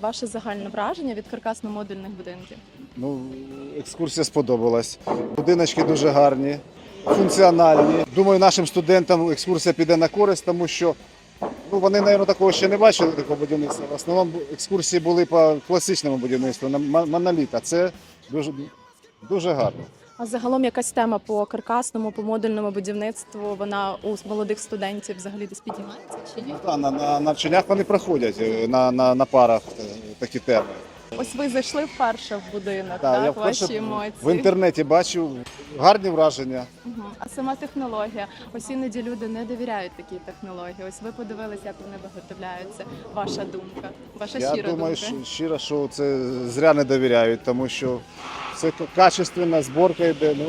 Ваше загальне враження від каркасно-модульних будинків? Ну, екскурсія сподобалась. Будиночки дуже гарні, функціональні. Думаю, нашим студентам екскурсія піде на користь, тому що ну, вони, мабуть, такого ще не бачили, такого будівництва. В основному екскурсії були по класичному будівництву, на мо- моноліт, це дуже, дуже гарно. А загалом якась тема по каркасному, по модульному будівництву, вона у молодих студентів взагалі десь підіймається чи ні? Та, на, на навчаннях вони проходять е, на, на, на парах е, такі теми. Ось ви зайшли вперше в будинок, Та, так? я Ваші емоції. в інтернеті бачив гарні враження. Мгм. А сама технологія. Ось іноді люди не довіряють такій технології. Ось ви подивилися, як вони виготовляються. Ваша думка, ваша Я щира думаю, думка. що, щиро, що це зря не довіряють, тому що це качественна зборка йде. Ну,